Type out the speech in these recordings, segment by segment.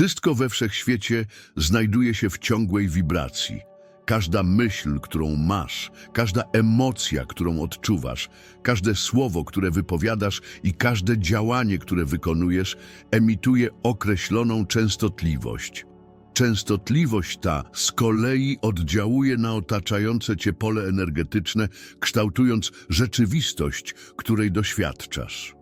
Wszystko we wszechświecie znajduje się w ciągłej wibracji. Każda myśl, którą masz, każda emocja, którą odczuwasz, każde słowo, które wypowiadasz i każde działanie, które wykonujesz, emituje określoną częstotliwość. Częstotliwość ta z kolei oddziałuje na otaczające cię pole energetyczne, kształtując rzeczywistość, której doświadczasz.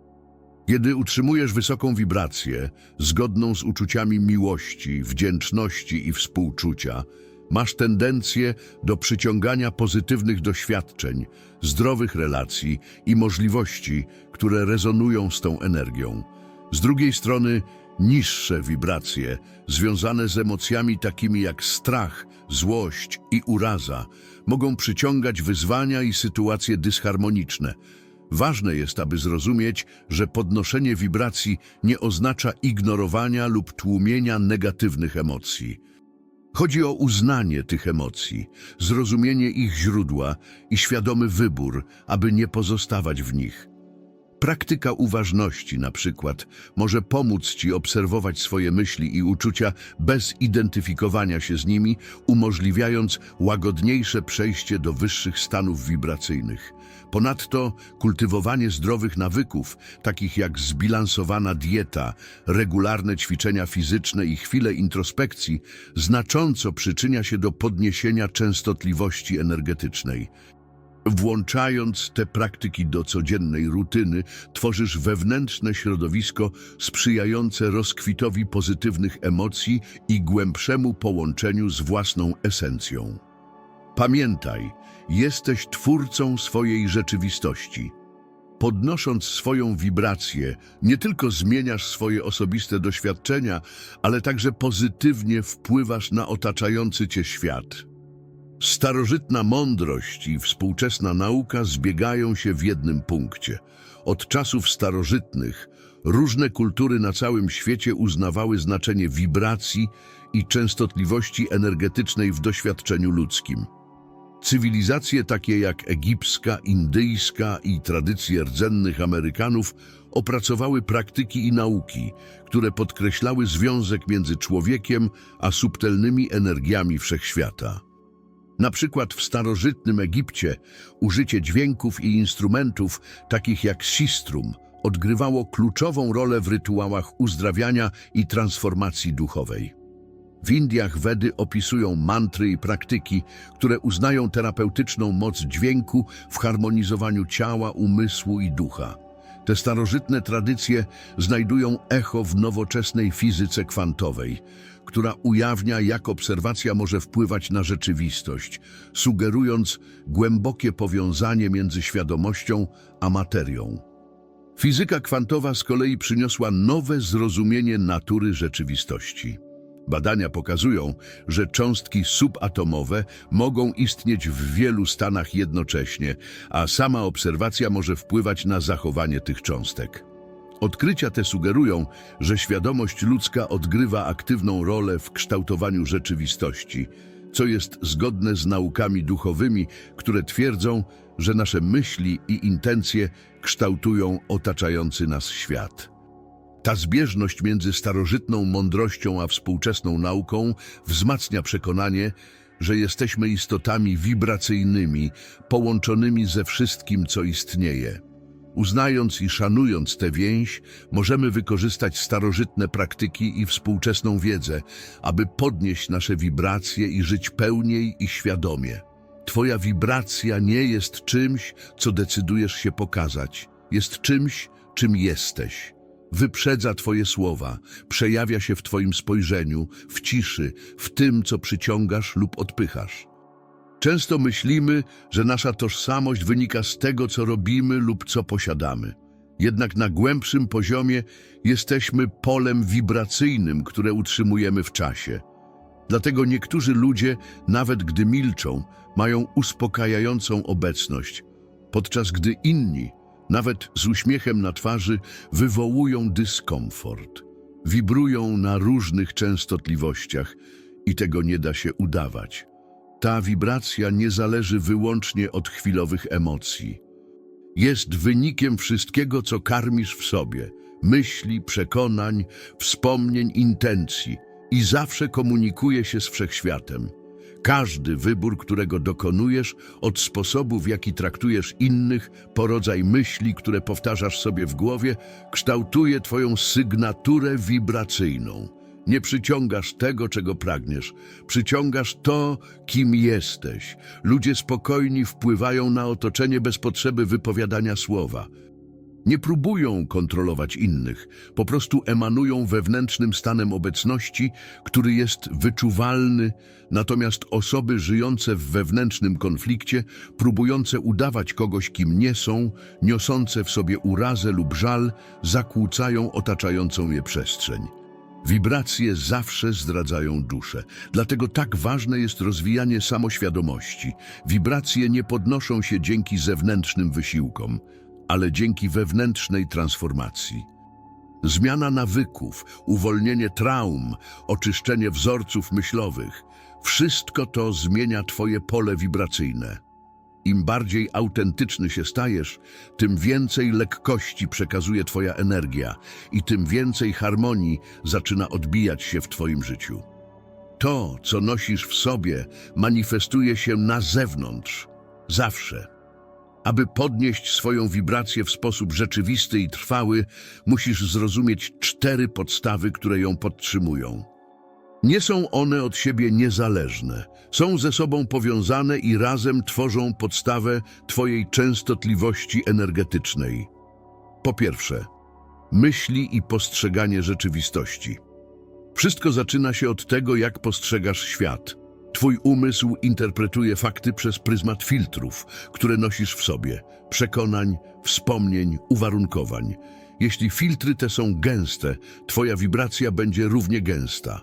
Kiedy utrzymujesz wysoką wibrację, zgodną z uczuciami miłości, wdzięczności i współczucia, masz tendencję do przyciągania pozytywnych doświadczeń, zdrowych relacji i możliwości, które rezonują z tą energią. Z drugiej strony, niższe wibracje, związane z emocjami takimi jak strach, złość i uraza, mogą przyciągać wyzwania i sytuacje dysharmoniczne. Ważne jest, aby zrozumieć, że podnoszenie wibracji nie oznacza ignorowania lub tłumienia negatywnych emocji. Chodzi o uznanie tych emocji, zrozumienie ich źródła i świadomy wybór, aby nie pozostawać w nich. Praktyka uważności na przykład może pomóc Ci obserwować swoje myśli i uczucia bez identyfikowania się z nimi, umożliwiając łagodniejsze przejście do wyższych stanów wibracyjnych. Ponadto kultywowanie zdrowych nawyków, takich jak zbilansowana dieta, regularne ćwiczenia fizyczne i chwile introspekcji, znacząco przyczynia się do podniesienia częstotliwości energetycznej. Włączając te praktyki do codziennej rutyny, tworzysz wewnętrzne środowisko sprzyjające rozkwitowi pozytywnych emocji i głębszemu połączeniu z własną esencją. Pamiętaj, jesteś twórcą swojej rzeczywistości. Podnosząc swoją wibrację, nie tylko zmieniasz swoje osobiste doświadczenia, ale także pozytywnie wpływasz na otaczający cię świat. Starożytna mądrość i współczesna nauka zbiegają się w jednym punkcie. Od czasów starożytnych różne kultury na całym świecie uznawały znaczenie wibracji i częstotliwości energetycznej w doświadczeniu ludzkim. Cywilizacje takie jak egipska, indyjska i tradycje rdzennych Amerykanów opracowały praktyki i nauki, które podkreślały związek między człowiekiem a subtelnymi energiami wszechświata. Na przykład w starożytnym Egipcie użycie dźwięków i instrumentów takich jak sistrum odgrywało kluczową rolę w rytuałach uzdrawiania i transformacji duchowej. W Indiach Wedy opisują mantry i praktyki, które uznają terapeutyczną moc dźwięku w harmonizowaniu ciała, umysłu i ducha. Te starożytne tradycje znajdują echo w nowoczesnej fizyce kwantowej, która ujawnia, jak obserwacja może wpływać na rzeczywistość, sugerując głębokie powiązanie między świadomością a materią. Fizyka kwantowa z kolei przyniosła nowe zrozumienie natury rzeczywistości. Badania pokazują, że cząstki subatomowe mogą istnieć w wielu stanach jednocześnie, a sama obserwacja może wpływać na zachowanie tych cząstek. Odkrycia te sugerują, że świadomość ludzka odgrywa aktywną rolę w kształtowaniu rzeczywistości, co jest zgodne z naukami duchowymi, które twierdzą, że nasze myśli i intencje kształtują otaczający nas świat. Ta zbieżność między starożytną mądrością a współczesną nauką wzmacnia przekonanie, że jesteśmy istotami wibracyjnymi, połączonymi ze wszystkim, co istnieje. Uznając i szanując tę więź, możemy wykorzystać starożytne praktyki i współczesną wiedzę, aby podnieść nasze wibracje i żyć pełniej i świadomie. Twoja wibracja nie jest czymś, co decydujesz się pokazać. Jest czymś, czym jesteś. Wyprzedza Twoje słowa, przejawia się w Twoim spojrzeniu, w ciszy, w tym, co przyciągasz lub odpychasz. Często myślimy, że nasza tożsamość wynika z tego, co robimy lub co posiadamy. Jednak na głębszym poziomie jesteśmy polem wibracyjnym, które utrzymujemy w czasie. Dlatego niektórzy ludzie, nawet gdy milczą, mają uspokajającą obecność, podczas gdy inni, nawet z uśmiechem na twarzy, wywołują dyskomfort. Wibrują na różnych częstotliwościach i tego nie da się udawać. Ta wibracja nie zależy wyłącznie od chwilowych emocji. Jest wynikiem wszystkiego, co karmisz w sobie myśli, przekonań, wspomnień, intencji. i zawsze komunikuje się z wszechświatem. Każdy wybór, którego dokonujesz, od sposobu, w jaki traktujesz innych, po rodzaj myśli, które powtarzasz sobie w głowie, kształtuje Twoją sygnaturę wibracyjną. Nie przyciągasz tego, czego pragniesz, przyciągasz to, kim jesteś. Ludzie spokojni wpływają na otoczenie bez potrzeby wypowiadania słowa. Nie próbują kontrolować innych, po prostu emanują wewnętrznym stanem obecności, który jest wyczuwalny, natomiast osoby żyjące w wewnętrznym konflikcie, próbujące udawać kogoś, kim nie są, niosące w sobie urazę lub żal, zakłócają otaczającą je przestrzeń. Wibracje zawsze zdradzają duszę, dlatego tak ważne jest rozwijanie samoświadomości. Wibracje nie podnoszą się dzięki zewnętrznym wysiłkom, ale dzięki wewnętrznej transformacji. Zmiana nawyków, uwolnienie traum, oczyszczenie wzorców myślowych wszystko to zmienia Twoje pole wibracyjne. Im bardziej autentyczny się stajesz, tym więcej lekkości przekazuje Twoja energia i tym więcej harmonii zaczyna odbijać się w Twoim życiu. To, co nosisz w sobie, manifestuje się na zewnątrz, zawsze. Aby podnieść swoją wibrację w sposób rzeczywisty i trwały, musisz zrozumieć cztery podstawy, które ją podtrzymują. Nie są one od siebie niezależne, są ze sobą powiązane i razem tworzą podstawę Twojej częstotliwości energetycznej. Po pierwsze, myśli i postrzeganie rzeczywistości. Wszystko zaczyna się od tego, jak postrzegasz świat. Twój umysł interpretuje fakty przez pryzmat filtrów, które nosisz w sobie, przekonań, wspomnień, uwarunkowań. Jeśli filtry te są gęste, Twoja wibracja będzie równie gęsta.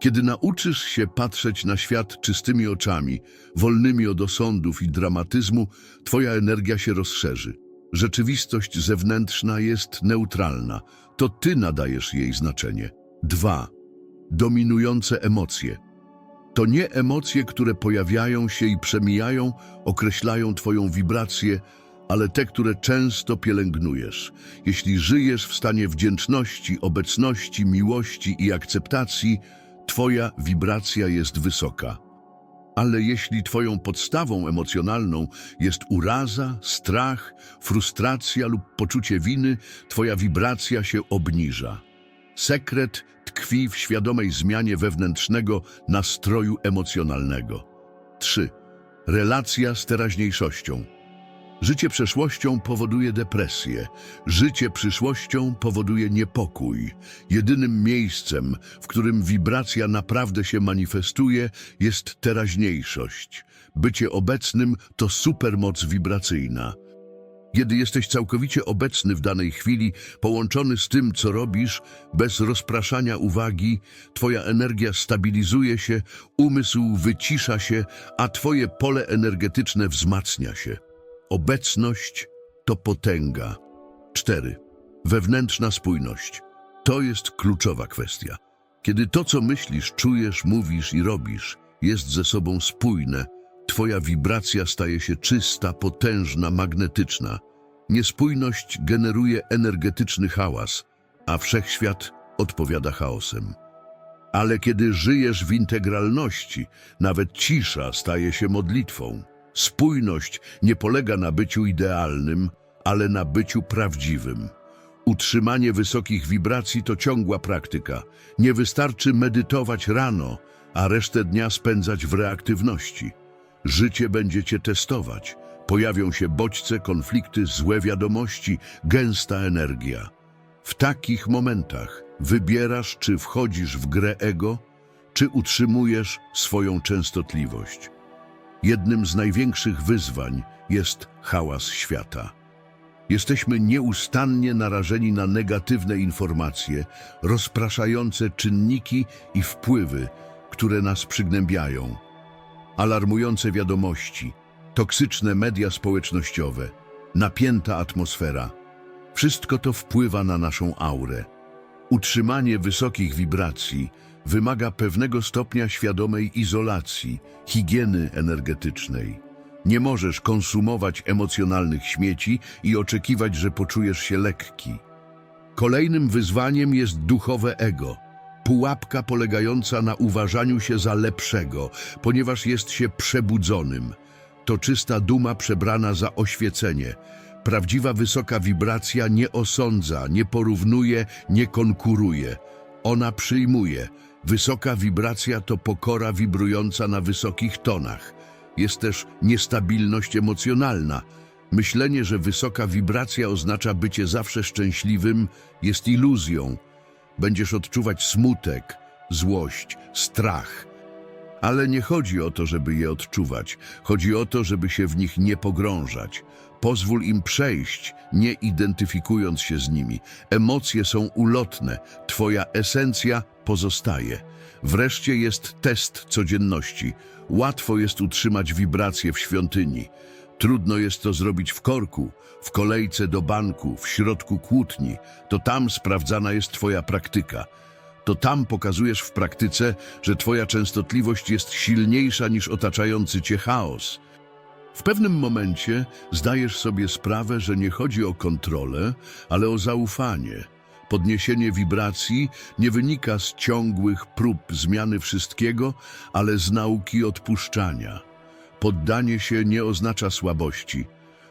Kiedy nauczysz się patrzeć na świat czystymi oczami, wolnymi od osądów i dramatyzmu, Twoja energia się rozszerzy. Rzeczywistość zewnętrzna jest neutralna. To Ty nadajesz jej znaczenie. 2. Dominujące emocje. To nie emocje, które pojawiają się i przemijają, określają Twoją wibrację, ale te, które często pielęgnujesz. Jeśli żyjesz w stanie wdzięczności, obecności, miłości i akceptacji, Twoja wibracja jest wysoka. Ale jeśli Twoją podstawą emocjonalną jest uraza, strach, frustracja lub poczucie winy, Twoja wibracja się obniża. Sekret tkwi w świadomej zmianie wewnętrznego nastroju emocjonalnego. 3. Relacja z teraźniejszością. Życie przeszłością powoduje depresję, życie przyszłością powoduje niepokój. Jedynym miejscem, w którym wibracja naprawdę się manifestuje, jest teraźniejszość. Bycie obecnym to supermoc wibracyjna. Kiedy jesteś całkowicie obecny w danej chwili, połączony z tym, co robisz, bez rozpraszania uwagi, Twoja energia stabilizuje się, umysł wycisza się, a Twoje pole energetyczne wzmacnia się. Obecność to potęga. 4. Wewnętrzna spójność. To jest kluczowa kwestia. Kiedy to, co myślisz, czujesz, mówisz i robisz, jest ze sobą spójne, Twoja wibracja staje się czysta, potężna, magnetyczna. Niespójność generuje energetyczny hałas, a wszechświat odpowiada chaosem. Ale kiedy żyjesz w integralności, nawet cisza staje się modlitwą. Spójność nie polega na byciu idealnym, ale na byciu prawdziwym. Utrzymanie wysokich wibracji to ciągła praktyka. Nie wystarczy medytować rano, a resztę dnia spędzać w reaktywności. Życie będzie cię testować. Pojawią się bodźce, konflikty, złe wiadomości, gęsta energia. W takich momentach wybierasz, czy wchodzisz w grę ego, czy utrzymujesz swoją częstotliwość. Jednym z największych wyzwań jest hałas świata. Jesteśmy nieustannie narażeni na negatywne informacje, rozpraszające czynniki i wpływy, które nas przygnębiają. Alarmujące wiadomości, toksyczne media społecznościowe, napięta atmosfera. Wszystko to wpływa na naszą aurę. Utrzymanie wysokich wibracji wymaga pewnego stopnia świadomej izolacji, higieny energetycznej. Nie możesz konsumować emocjonalnych śmieci i oczekiwać, że poczujesz się lekki. Kolejnym wyzwaniem jest duchowe ego. Pułapka polegająca na uważaniu się za lepszego, ponieważ jest się przebudzonym. To czysta duma przebrana za oświecenie. Prawdziwa wysoka wibracja nie osądza, nie porównuje, nie konkuruje. Ona przyjmuje. Wysoka wibracja to pokora wibrująca na wysokich tonach. Jest też niestabilność emocjonalna. Myślenie, że wysoka wibracja oznacza bycie zawsze szczęśliwym, jest iluzją. Będziesz odczuwać smutek, złość, strach. Ale nie chodzi o to, żeby je odczuwać. Chodzi o to, żeby się w nich nie pogrążać. Pozwól im przejść, nie identyfikując się z nimi. Emocje są ulotne, twoja esencja pozostaje. Wreszcie jest test codzienności. Łatwo jest utrzymać wibracje w świątyni. Trudno jest to zrobić w korku, w kolejce do banku, w środku kłótni. To tam sprawdzana jest twoja praktyka. To tam pokazujesz w praktyce, że twoja częstotliwość jest silniejsza niż otaczający cię chaos. W pewnym momencie zdajesz sobie sprawę, że nie chodzi o kontrolę, ale o zaufanie. Podniesienie wibracji nie wynika z ciągłych prób zmiany wszystkiego, ale z nauki odpuszczania. Poddanie się nie oznacza słabości.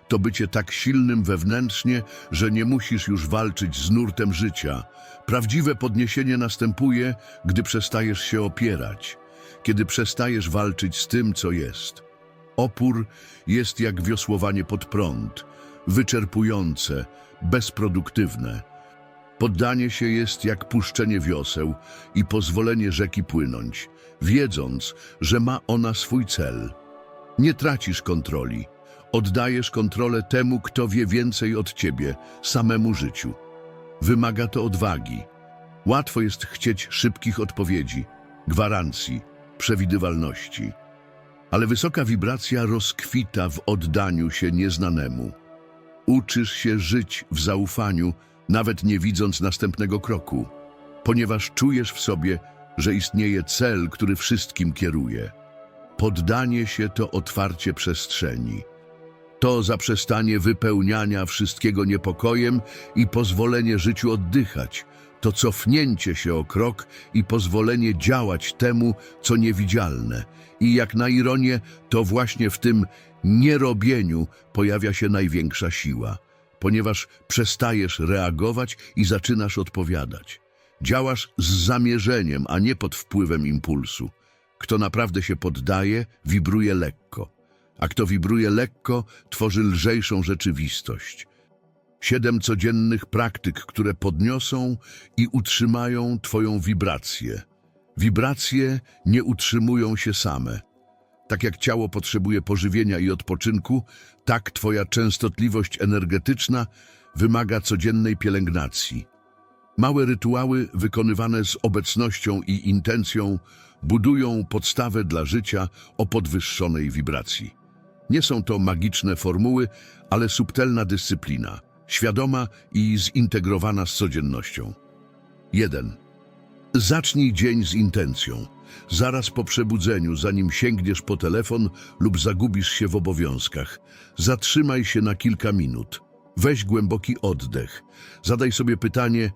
To bycie tak silnym wewnętrznie, że nie musisz już walczyć z nurtem życia. Prawdziwe podniesienie następuje, gdy przestajesz się opierać, kiedy przestajesz walczyć z tym, co jest. Opór jest jak wiosłowanie pod prąd, wyczerpujące, bezproduktywne. Poddanie się jest jak puszczenie wioseł i pozwolenie rzeki płynąć, wiedząc, że ma ona swój cel. Nie tracisz kontroli. Oddajesz kontrolę temu, kto wie więcej od ciebie, samemu życiu. Wymaga to odwagi. Łatwo jest chcieć szybkich odpowiedzi, gwarancji, przewidywalności. Ale wysoka wibracja rozkwita w oddaniu się nieznanemu. Uczysz się żyć w zaufaniu, nawet nie widząc następnego kroku, ponieważ czujesz w sobie, że istnieje cel, który wszystkim kieruje. Poddanie się to otwarcie przestrzeni. To zaprzestanie wypełniania wszystkiego niepokojem i pozwolenie życiu oddychać. To cofnięcie się o krok i pozwolenie działać temu, co niewidzialne. I jak na ironię, to właśnie w tym nierobieniu pojawia się największa siła, ponieważ przestajesz reagować i zaczynasz odpowiadać. Działasz z zamierzeniem, a nie pod wpływem impulsu. Kto naprawdę się poddaje, wibruje lekko, a kto wibruje lekko, tworzy lżejszą rzeczywistość. Siedem codziennych praktyk, które podniosą i utrzymają Twoją wibrację. Wibracje nie utrzymują się same. Tak jak ciało potrzebuje pożywienia i odpoczynku, tak Twoja częstotliwość energetyczna wymaga codziennej pielęgnacji. Małe rytuały wykonywane z obecnością i intencją budują podstawę dla życia o podwyższonej wibracji. Nie są to magiczne formuły, ale subtelna dyscyplina, świadoma i zintegrowana z codziennością. 1. Zacznij dzień z intencją. Zaraz po przebudzeniu, zanim sięgniesz po telefon lub zagubisz się w obowiązkach, zatrzymaj się na kilka minut. Weź głęboki oddech. Zadaj sobie pytanie,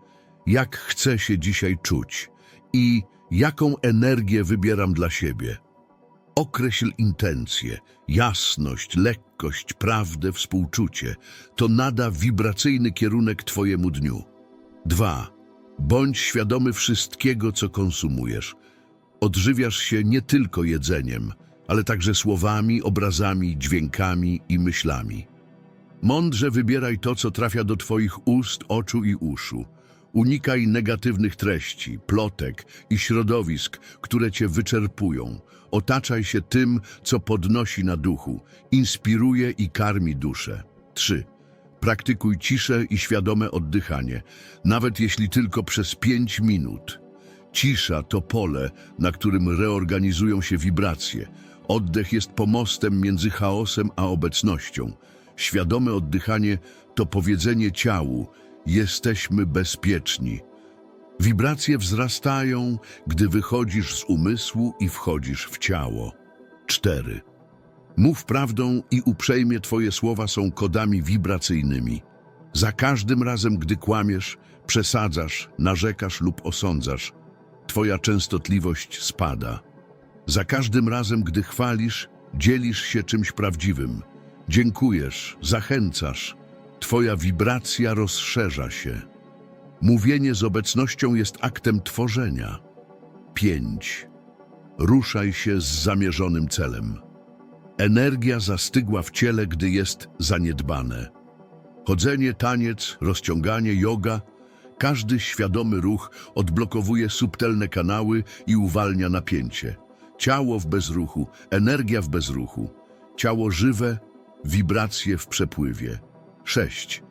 jak chcę się dzisiaj czuć i jaką energię wybieram dla siebie. Określ intencje, jasność, lekkość, prawdę, współczucie. To nada wibracyjny kierunek Twojemu dniu. 2. Bądź świadomy wszystkiego, co konsumujesz. Odżywiasz się nie tylko jedzeniem, ale także słowami, obrazami, dźwiękami i myślami. Mądrze wybieraj to, co trafia do Twoich ust, oczu i uszu. Unikaj negatywnych treści, plotek i środowisk, które Cię wyczerpują. Otaczaj się tym, co podnosi na duchu, inspiruje i karmi duszę. 3. Praktykuj ciszę i świadome oddychanie, nawet jeśli tylko przez 5 minut. Cisza to pole, na którym reorganizują się wibracje. Oddech jest pomostem między chaosem a obecnością. Świadome oddychanie to powiedzenie ciału: jesteśmy bezpieczni. Wibracje wzrastają, gdy wychodzisz z umysłu i wchodzisz w ciało. 4. Mów prawdą i uprzejmie Twoje słowa są kodami wibracyjnymi. Za każdym razem, gdy kłamiesz, przesadzasz, narzekasz lub osądzasz, Twoja częstotliwość spada. Za każdym razem, gdy chwalisz, dzielisz się czymś prawdziwym. Dziękujesz, zachęcasz. Twoja wibracja rozszerza się. Mówienie z obecnością jest aktem tworzenia. 5. Ruszaj się z zamierzonym celem. Energia zastygła w ciele, gdy jest zaniedbane. Chodzenie, taniec, rozciąganie, yoga, każdy świadomy ruch odblokowuje subtelne kanały i uwalnia napięcie. Ciało w bezruchu, energia w bezruchu. Ciało żywe, wibracje w przepływie. 6.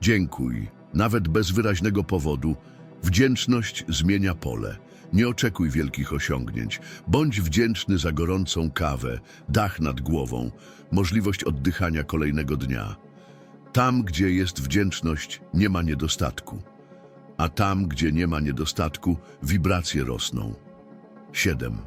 Dziękuj, nawet bez wyraźnego powodu. Wdzięczność zmienia pole. Nie oczekuj wielkich osiągnięć. Bądź wdzięczny za gorącą kawę, dach nad głową, możliwość oddychania kolejnego dnia. Tam, gdzie jest wdzięczność, nie ma niedostatku. A tam, gdzie nie ma niedostatku, wibracje rosną. 7.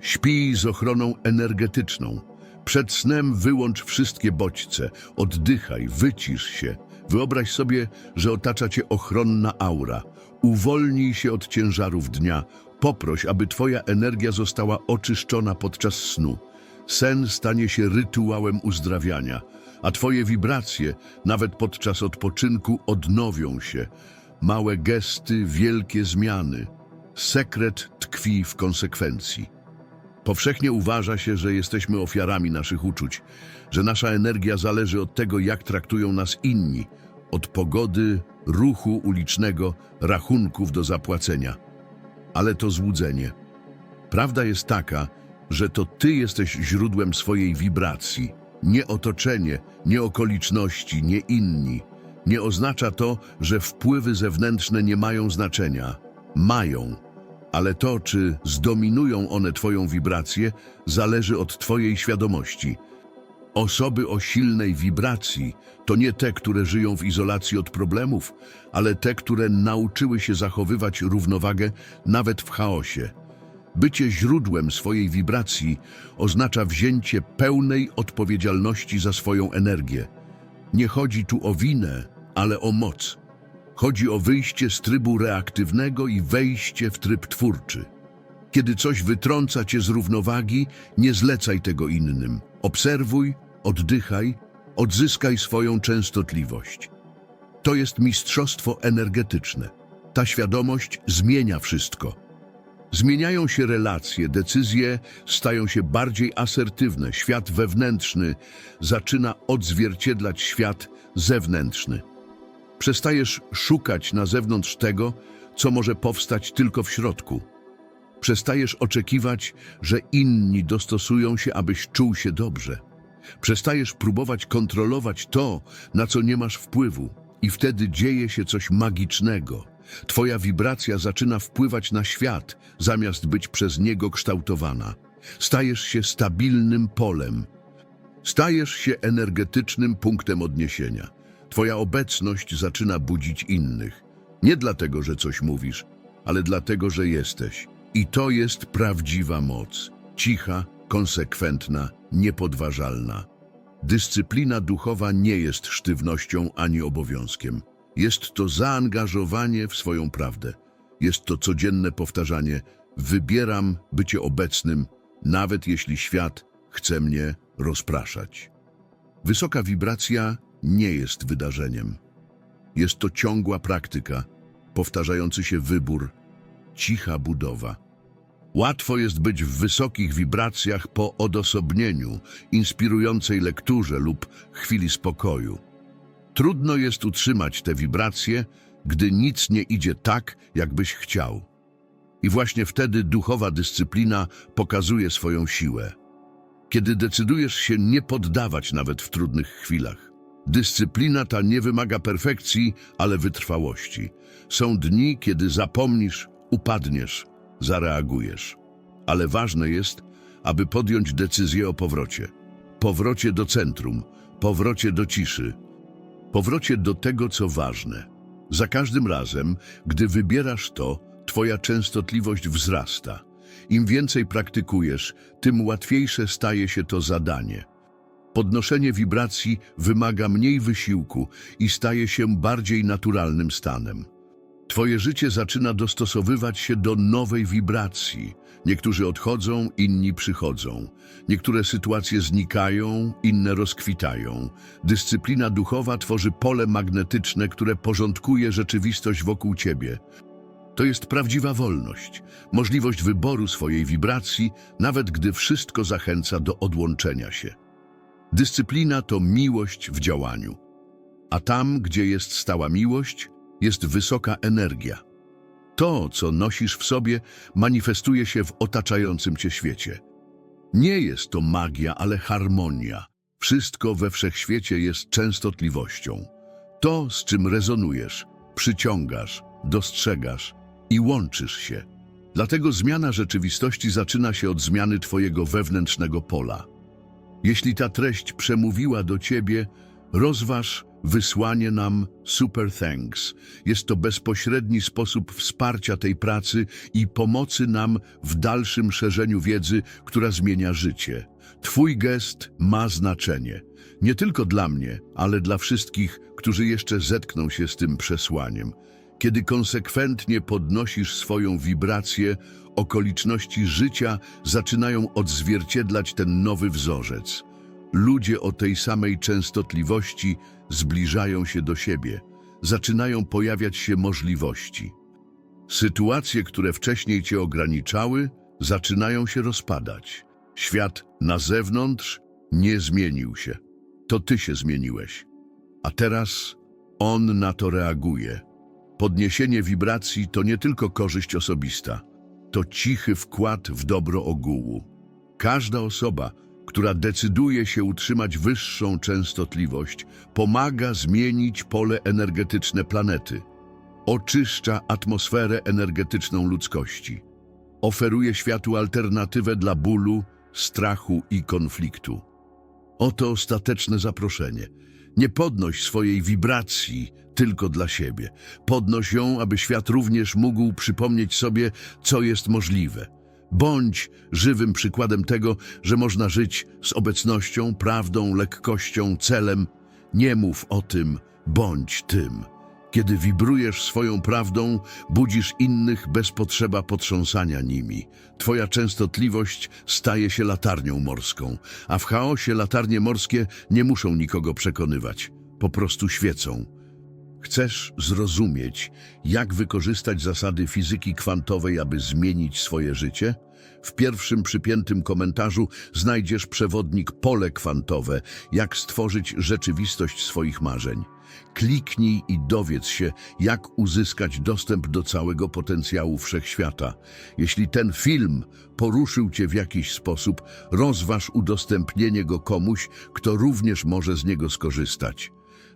Śpij z ochroną energetyczną. Przed snem wyłącz wszystkie bodźce, oddychaj, wycisz się. Wyobraź sobie, że otacza cię ochronna aura. Uwolnij się od ciężarów dnia. Poproś, aby twoja energia została oczyszczona podczas snu. Sen stanie się rytuałem uzdrawiania, a twoje wibracje, nawet podczas odpoczynku, odnowią się. Małe gesty, wielkie zmiany. Sekret tkwi w konsekwencji. Powszechnie uważa się, że jesteśmy ofiarami naszych uczuć, że nasza energia zależy od tego, jak traktują nas inni, od pogody, ruchu ulicznego, rachunków do zapłacenia. Ale to złudzenie. Prawda jest taka, że to ty jesteś źródłem swojej wibracji, nie otoczenie, nie okoliczności, nie inni. Nie oznacza to, że wpływy zewnętrzne nie mają znaczenia. Mają ale to, czy zdominują one Twoją wibrację, zależy od Twojej świadomości. Osoby o silnej wibracji to nie te, które żyją w izolacji od problemów, ale te, które nauczyły się zachowywać równowagę nawet w chaosie. Bycie źródłem swojej wibracji oznacza wzięcie pełnej odpowiedzialności za swoją energię. Nie chodzi tu o winę, ale o moc. Chodzi o wyjście z trybu reaktywnego i wejście w tryb twórczy. Kiedy coś wytrąca cię z równowagi, nie zlecaj tego innym. Obserwuj, oddychaj, odzyskaj swoją częstotliwość. To jest mistrzostwo energetyczne. Ta świadomość zmienia wszystko. Zmieniają się relacje, decyzje stają się bardziej asertywne, świat wewnętrzny zaczyna odzwierciedlać świat zewnętrzny. Przestajesz szukać na zewnątrz tego, co może powstać tylko w środku. Przestajesz oczekiwać, że inni dostosują się, abyś czuł się dobrze. Przestajesz próbować kontrolować to, na co nie masz wpływu, i wtedy dzieje się coś magicznego. Twoja wibracja zaczyna wpływać na świat, zamiast być przez niego kształtowana. Stajesz się stabilnym polem. Stajesz się energetycznym punktem odniesienia. Twoja obecność zaczyna budzić innych. Nie dlatego, że coś mówisz, ale dlatego, że jesteś. I to jest prawdziwa moc. Cicha, konsekwentna, niepodważalna. Dyscyplina duchowa nie jest sztywnością ani obowiązkiem. Jest to zaangażowanie w swoją prawdę. Jest to codzienne powtarzanie wybieram bycie obecnym, nawet jeśli świat chce mnie rozpraszać. Wysoka wibracja nie jest wydarzeniem. Jest to ciągła praktyka, powtarzający się wybór, cicha budowa. Łatwo jest być w wysokich wibracjach po odosobnieniu, inspirującej lekturze lub chwili spokoju. Trudno jest utrzymać te wibracje, gdy nic nie idzie tak, jakbyś chciał. I właśnie wtedy duchowa dyscyplina pokazuje swoją siłę. Kiedy decydujesz się nie poddawać nawet w trudnych chwilach. Dyscyplina ta nie wymaga perfekcji, ale wytrwałości. Są dni, kiedy zapomnisz, upadniesz, zareagujesz. Ale ważne jest, aby podjąć decyzję o powrocie. Powrocie do centrum, powrocie do ciszy, powrocie do tego, co ważne. Za każdym razem, gdy wybierasz to, twoja częstotliwość wzrasta. Im więcej praktykujesz, tym łatwiejsze staje się to zadanie. Podnoszenie wibracji wymaga mniej wysiłku i staje się bardziej naturalnym stanem. Twoje życie zaczyna dostosowywać się do nowej wibracji. Niektórzy odchodzą, inni przychodzą. Niektóre sytuacje znikają, inne rozkwitają. Dyscyplina duchowa tworzy pole magnetyczne, które porządkuje rzeczywistość wokół ciebie. To jest prawdziwa wolność, możliwość wyboru swojej wibracji, nawet gdy wszystko zachęca do odłączenia się. Dyscyplina to miłość w działaniu. A tam, gdzie jest stała miłość, jest wysoka energia. To, co nosisz w sobie, manifestuje się w otaczającym cię świecie. Nie jest to magia, ale harmonia. Wszystko we wszechświecie jest częstotliwością. To, z czym rezonujesz, przyciągasz, dostrzegasz i łączysz się. Dlatego zmiana rzeczywistości zaczyna się od zmiany twojego wewnętrznego pola. Jeśli ta treść przemówiła do ciebie, rozważ wysłanie nam Super Thanks. Jest to bezpośredni sposób wsparcia tej pracy i pomocy nam w dalszym szerzeniu wiedzy, która zmienia życie. Twój gest ma znaczenie. Nie tylko dla mnie, ale dla wszystkich, którzy jeszcze zetkną się z tym przesłaniem. Kiedy konsekwentnie podnosisz swoją wibrację, okoliczności życia zaczynają odzwierciedlać ten nowy wzorzec. Ludzie o tej samej częstotliwości zbliżają się do siebie, zaczynają pojawiać się możliwości. Sytuacje, które wcześniej cię ograniczały, zaczynają się rozpadać. Świat na zewnątrz nie zmienił się. To ty się zmieniłeś. A teraz on na to reaguje. Podniesienie wibracji to nie tylko korzyść osobista, to cichy wkład w dobro ogółu. Każda osoba, która decyduje się utrzymać wyższą częstotliwość, pomaga zmienić pole energetyczne planety, oczyszcza atmosferę energetyczną ludzkości, oferuje światu alternatywę dla bólu, strachu i konfliktu. Oto ostateczne zaproszenie. Nie podnoś swojej wibracji tylko dla siebie. Podnoś ją, aby świat również mógł przypomnieć sobie, co jest możliwe. Bądź żywym przykładem tego, że można żyć z obecnością, prawdą, lekkością, celem. Nie mów o tym, bądź tym. Kiedy wibrujesz swoją prawdą, budzisz innych bez potrzeba potrząsania nimi. Twoja częstotliwość staje się latarnią morską, a w chaosie latarnie morskie nie muszą nikogo przekonywać. Po prostu świecą. Chcesz zrozumieć, jak wykorzystać zasady fizyki kwantowej, aby zmienić swoje życie? W pierwszym przypiętym komentarzu znajdziesz przewodnik Pole kwantowe, jak stworzyć rzeczywistość swoich marzeń. Kliknij i dowiedz się, jak uzyskać dostęp do całego potencjału wszechświata. Jeśli ten film poruszył Cię w jakiś sposób, rozważ udostępnienie go komuś, kto również może z niego skorzystać.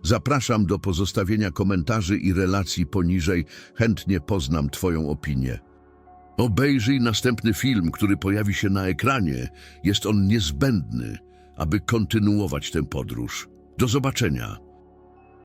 Zapraszam do pozostawienia komentarzy i relacji poniżej. Chętnie poznam Twoją opinię. Obejrzyj następny film, który pojawi się na ekranie. Jest on niezbędny, aby kontynuować tę podróż. Do zobaczenia.